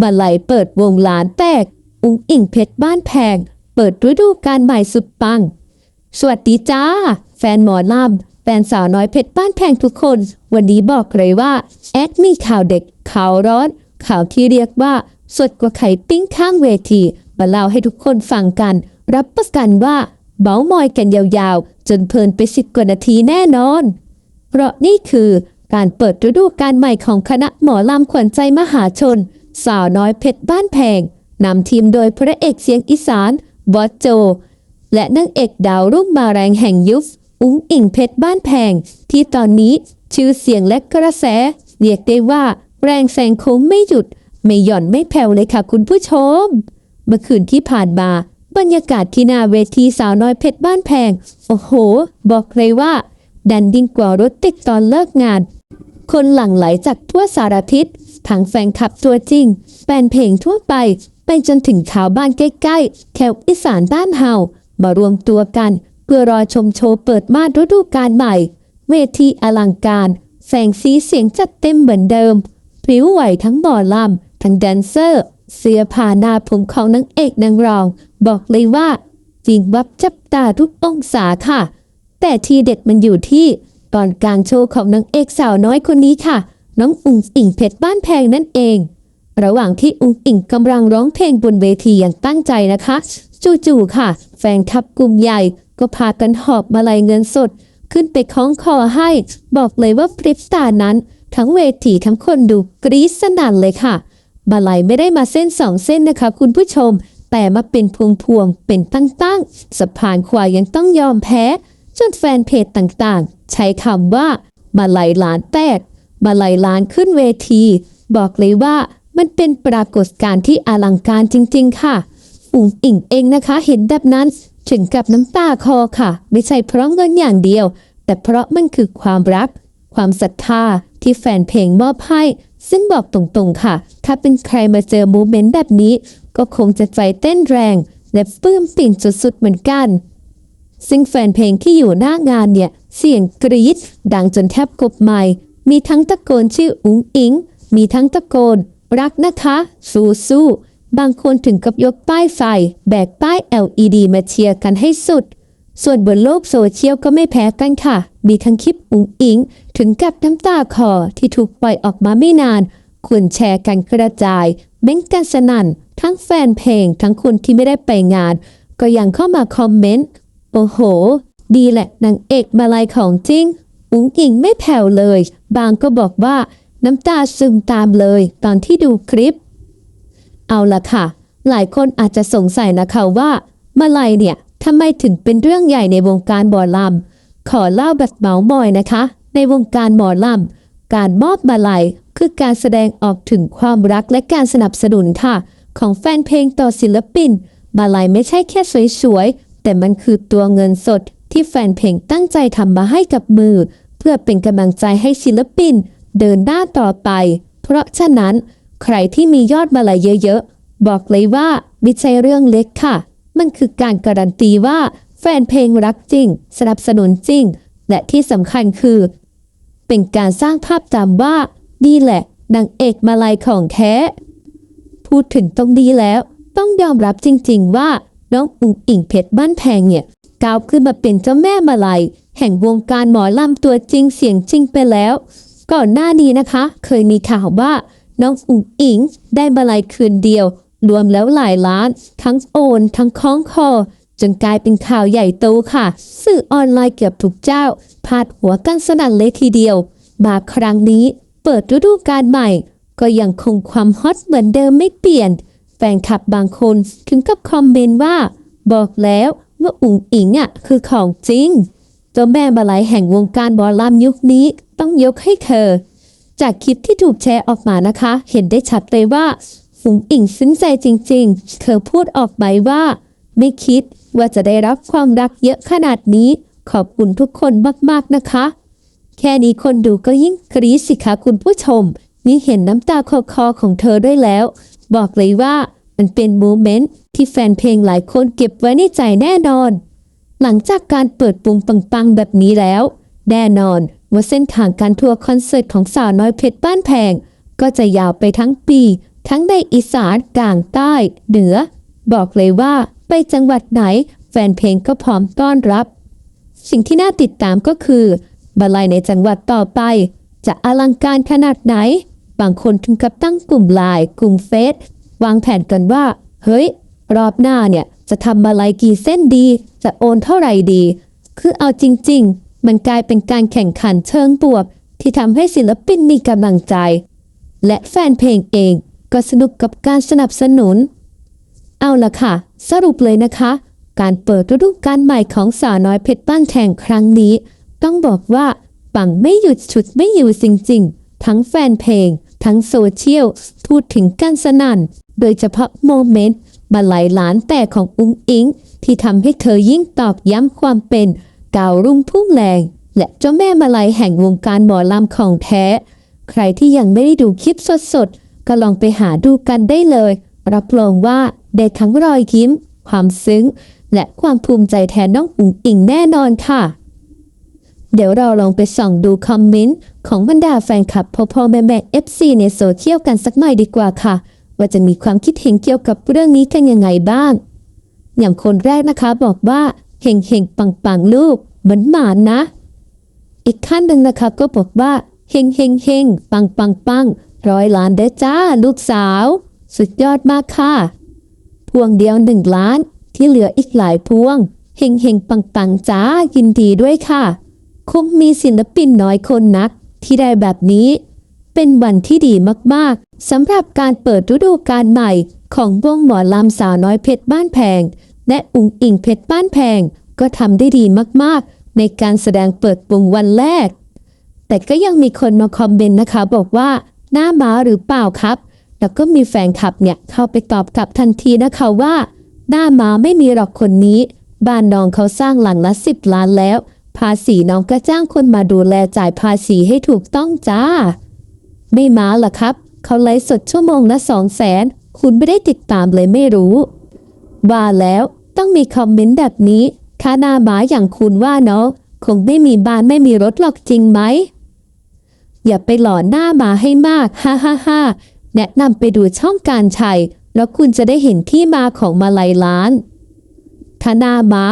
บันไหลเปิดวงล้านแตก อุ้งอิ่งเพชรบ้านแพง เปิดฤดูกาลใหม่สุดปัง สวัสดีจ้า แฟนหมอลำแฟนสาวน้อยเพชรบ้านแพงทุกคน วันนี้บอกเลยว่า แอดมีข่าวเด็กข่าวร้อน ข่าวที่เรียกว่า สดกว่าไข่ปิ้งข้างเวที มาเล่าให้ทุกคนฟังกัน รับประกันว่าเบามอยกันยาวๆ จนเพลินไปสิบกว่านาทีแน่นอน เพราะนี่คือการเปิดฤดูกาลใหม่ของคณะหมอลำขวัญใจมหาชน สาวน้อยเพชรบ้านแพงนำทีมโดยพระเอกเสียงอีสานบอสโจ และนางเอกดาวรุ่งมาแรงแห่งยุคอุ้งอิ่งเพชรบ้านแพง ที่ตอนนี้ชื่อเสียงและกระแส เรียกได้ว่าแรงแซงโค้งไม่หยุด ไม่หย่อนไม่แผ่วเลยค่ะคุณผู้ชม เมื่อคืนที่ผ่านมา บรรยากาศที่หน้าเวทีสาวน้อยเพชรบ้านแพง โอ้โห บอกเลยว่า ดันยิ่งกว่ารถติดตอนเลิกงาน คนหลั่งไหลจากทั่วสารทิศ ทั้งแฟนคลับตัวจริง แฟนเพลงทั่วไป ไปจนถึงชาวบ้านใกล้ๆ แถวอีสานบ้านเฮามารวมตัวกัน เพื่อรอชมโชว์เปิดมาฤดูกาลใหม่ เวทีอลังการ แสงสีเสียงจัดเต็มเหมือนเดิมพริ้วไหวทั้งหมอลำทั้งแดนเซอร์ เสื้อผ้าหน้าผมของนางเอกนางรอง บอกเลยว่าจริงวับจับตาทุกองศาค่ะ แต่ทีเด็ดมันอยู่ที่ตอนกลางโชว์ของนางเอกสาวน้อยคนนี้ค่ะ น้องอุงอิงเพชรบ้านแพงนั่นเอง ระหว่างที่อุงอิงกำลังร้องเพลงบนเวทีอย่างตั้งใจนะคะ จู่ๆค่ะ แฟนคลับกลุ่มใหญ่ก็พากันหอบมาลัยเงินสด ขึ้นไปคล้องคอให้ บอกเลยว่าพริบตานั้น ทั้งเวทีทั้งคนดูกรี๊ดสนั่นเลยค่ะมาลัยไม่ได้มาเส้นสองเส้นนะคะคุณผู้ชม แต่มาเป็นพวงพวงๆเป็นตั้งๆสะพานควายยังต้องยอมแพ้ จนแฟนเพจต่างๆ ใช้คำว่ามาลัยหลานแตก มาลัยล้านขึ้นเวที บอกเลยว่ามันเป็นปรากฏการณ์ที่อลังการจริง ๆ ค่ะ อุ๋งอิงเองนะคะ เห็นแบบนั้นถึงกับน้ำตาคอค่ะ ไม่ใช่เพราะเงินอย่างเดียว แต่เพราะมันคือความรัก ความศรัทธาที่แฟนเพลงมอบให้ ซึ่งบอกตรงๆค่ะ ถ้าเป็นใครมาเจอโมเมนต์แบบนี้ ก็คงจะใจเต้นแรง และปลื้มปิ่นสุดๆเหมือนกัน ซึ่งแฟนเพลงที่อยู่หน้างานเนี่ย เสียงกรี๊ดดังจนแทบกบไมค มีทั้งตะโกนชื่ออุ๋งอิง มีทั้งตะโกน รักนะคะ สู้สู้บางคนถึงกับยกป้ายไฟ แบกป้าย LED มาเชียร์กันให้สุด ส่วนบนโลกโซเชียลก็ไม่แพ้กันค่ะ มีทั้งคลิปอุ๋งอิง ถึงกับน้ำตาคอที่ถูกปล่อยออกมาไม่นานคนแชร์กันกระจายเม้งกันสนั่น ทั้งแฟนเพลง ทั้งคนที่ไม่ได้ไปงาน ก็ยังเข้ามาคอมเมนต์ โอ้โห ดีแหละนางเอกมาลายของจริงอุ๋งอิงไม่แผ่วเลย บางก็บอกว่าน้ำตาซึมตามเลยตอนที่ดูคลิป เอาละค่ะ หลายคนอาจจะสงสัยนะคะว่ามาลัยเนี่ยทำไมถึงเป็นเรื่องใหญ่ในวงการหมอลำขอเล่าแบบเมาส์มอยนะคะ ในวงการหมอลำการมอบมาลัยคือการแสดงออกถึงความรักและการสนับสนุนค่ะ ของแฟนเพลงต่อศิลปิน มาลัยไม่ใช่แค่สวยๆแต่มันคือตัวเงินสดที่แฟนเพลงตั้งใจทำมาให้กับมือ เพื่อเป็นกำลังใจให้ศิลปิน เดินหน้าต่อไป เพราะฉะนั้นใครที่มียอดมาลัยเยอะๆ บอกเลยว่าไม่ใช่เรื่องเล็กค่ะ มันคือการการันตีว่าแฟนเพลงรักจริง สนับสนุนจริง และที่สำคัญคือ เป็นการสร้างภาพจำว่า นี่แหละนางเอกมาลัยของแท้ พูดถึงตรงนี้แล้ว ต้องยอมรับจริงๆว่าน้องอุ๋งอิงเพชรบ้านแพงเนี่ยก้าวขึ้นมาเป็นเจ้าแม่มาลัย แห่งวงการหมอลำตัวจริงเสียงจริงไปแล้ว ก่อนหน้านี้นะคะ เคยมีข่าวว่าน้องอุ๋งอิงได้มาลัยคืนเดียว รวมแล้วหลายล้าน ทั้งโอน ทั้งคล้องคอ จนกลายเป็นข่าวใหญ่โตค่ะ สื่อออนไลน์เกือบทุกเจ้า พาดหัวกันสนั่นเลยทีเดียว มาครั้งนี้เปิดฤดูกาลใหม่ ก็ยังคงความฮอตเหมือนเดิมไม่เปลี่ยน แฟนคลับบางคนถึงกับคอมเมนต์ว่า บอกแล้วว่าอุ๋งอิงอะคือของจริง เจ้าแม่มาลัยแห่งวงการบอลลัมยุคนี้ต้องยกให้เธอ จากคลิปที่ถูกแชร์ออกมานะคะ เห็นได้ชัดเลยว่าอุ๋งอิงซึ้งใจจริง ๆ เธอพูดออกไปว่า ไม่คิดว่าจะได้รับความรักเยอะขนาดนี้ ขอบคุณทุกคนมากๆนะคะ แค่นี้คนดูก็ยิ่งกรี๊ดสิคะคุณผู้ชม นี่เห็นน้ำตาคอคอของเธอด้วยแล้ว บอกเลยว่ามันเป็นโมเมนต์ที่แฟนเพลงหลายคนเก็บไว้ในใจแน่นอน หลังจากการเปิดปุ่งปังๆ แบบนี้แล้ว แน่นอนว่าเส้นทางการทัวร์คอนเสิร์ตของสาวน้อยเพชรบ้านแพง ก็จะยาวไปทั้งปี ทั้งในอีสานกลางใต้ เหนือ บอกเลยว่าไปจังหวัดไหน แฟนเพลงก็พร้อมต้อนรับ สิ่งที่น่าติดตามก็คือบัลลัยในจังหวัดต่อไป จะอลังการขนาดไหน บางคนถึงกับตั้งกลุ่มไลน์กลุ่มเฟซวางแผนกันว่า เฮ้ย รอบหน้าเนี่ย จะทำบัลลัยกี่เส้นดี จะโอนเท่าไหร่ดี คือเอาจริง ๆ มันกลายเป็นการแข่งขันเชิงบวก ที่ทำให้ศิลปินมีกำลังใจ และแฟนเพลงเองก็สนุกกับการสนับสนุน เอาละค่ะ สรุปเลยนะคะ การเปิดฤดูกาลใหม่ของสาวน้อยเพชรบ้านแข่งครั้งนี้ ต้องบอกว่าปังไม่หยุดฉุดไม่อยู่จริง ๆ ทั้งแฟนเพลง ทั้งโซเชียลพูดถึงกันสนั่น โดยเฉพาะโมเมนต์ มาหลายล้านแต่ของอุ้งอิง ที่ทำให้เธอยิ่งตอกย้ำความเป็นดาวรุ่งพุ่งแรง และเจ้าแม่มาลัยแห่งวงการหมอลำของแท้ ใครที่ยังไม่ได้ดูคลิปสดๆ ก็ลองไปหาดูกันได้เลย รับรองว่าได้ทั้งรอยยิ้ม ความซึ้ง และความภูมิใจแทนน้องอุ๋งอิงแน่นอนค่ะ เดี๋ยวเราลองไปส่องดูคอมเมนต์ของบรรดาแฟนคลับพ่อพ่อแม่แม่ FC ในโซเชียลกันสักหน่อยดีกว่าค่ะ ว่าจะมีความคิดเห็นเกี่ยวกับเรื่องนี้กันยังไงบ้าง อย่างคนแรกนะคะบอกว่าเฮงเฮงปังปังลูกเหมือนหมานะ อีกขั้นหนึ่งนะคะก็บอกว่าเฮงเฮงเฮงปังปังปังร้อยล้านเด้จ้าลูกสาว สุดยอดมากค่ะพวงเดียวหนึ่งล้านที่เหลืออีกหลายพวงเฮงเฮงปังปังจ้ายินดีด้วยค่ะคงมีศิลปินน้อยคนนักที่ได้แบบนี้ เป็นวันที่ดีมากๆ สำหรับการเปิดฤดูกาลใหม่ ของวงหมอลำสาวน้อยเพชรบ้านแพง และอุงอิงเพชรบ้านแพง ก็ทำได้ดีมากๆ ในการแสดงเปิดวงวันแรก แต่ก็ยังมีคนมาคอมเมนต์นะคะ บอกว่า หน้าม้าหรือเปล่าครับ แล้วก็มีแฟนคลับเนี่ยเข้าไปตอบกลับทันทีนะคะว่า หน้าม้าไม่มีหรอกคนนี้ บ้านน้องเขาสร้างหลังละสิบล้านแล้ว ภาษีน้องก็จ้างคนมาดูแลจ่ายภาษีให้ถูกต้องจ้า ไม่ม้าล่ะครับ เขาไลฟ์สดชั่วโมงละสองแสนคุณไม่ได้ติดตามเลยไม่รู้ ว่าแล้วต้องมีคอมเมนต์แบบนี้ค่าหน้าม้าอย่างคุณว่าเนาะคงไม่มีบ้านไม่มีรถหรอกจริงไหม อย่าไปหล่อหน้ามาให้มากฮ่าฮ่าฮ่าแนะนำไปดูช่องการชัย แล้วคุณจะได้เห็นที่มาของมาลัยล้านถ้าหน้าม้า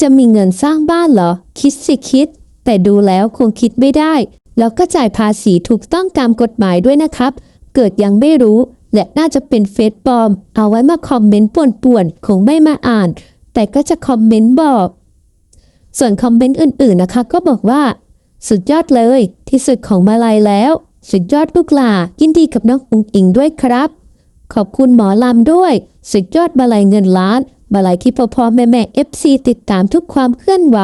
จะมีเงินสร้างบ้านเหรอ คิดสิคิด แต่ดูแล้วคงคิดไม่ได้ แล้วก็จ่ายภาษีถูกต้องตามกฎหมายด้วยนะครับ เกิดยังไม่รู้ และน่าจะเป็นเฟซปลอม เอาไว้มาคอมเมนต์ป่วนๆคงไม่มาอ่าน แต่ก็จะคอมเมนต์บอก ส่วนคอมเมนต์อื่นๆนะคะก็บอกว่า สุดยอดเลย ที่สุดของมาลัยแล้ว สุดยอดลูกหลายินดีกับน้องอุงอิงด้วยครับ ขอบคุณหมอลำด้วย สุดยอดมาลัยเงินล้านมาลัยที่พ่อพ่อแม่แม่เอฟซีติดตามทุกความเคลื่อนไหว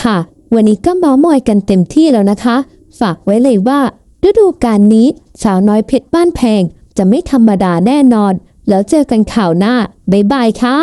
ค่ะ วันนี้ก็เมามอยกันเต็มที่แล้วนะคะ ฝากไว้เลยว่า ฤดูกาลนี้ สาวน้อยเพชรบ้านแพง จะไม่ธรรมดาแน่นอน แล้วเจอกันข่าวหน้า บ๊ายบายค่ะ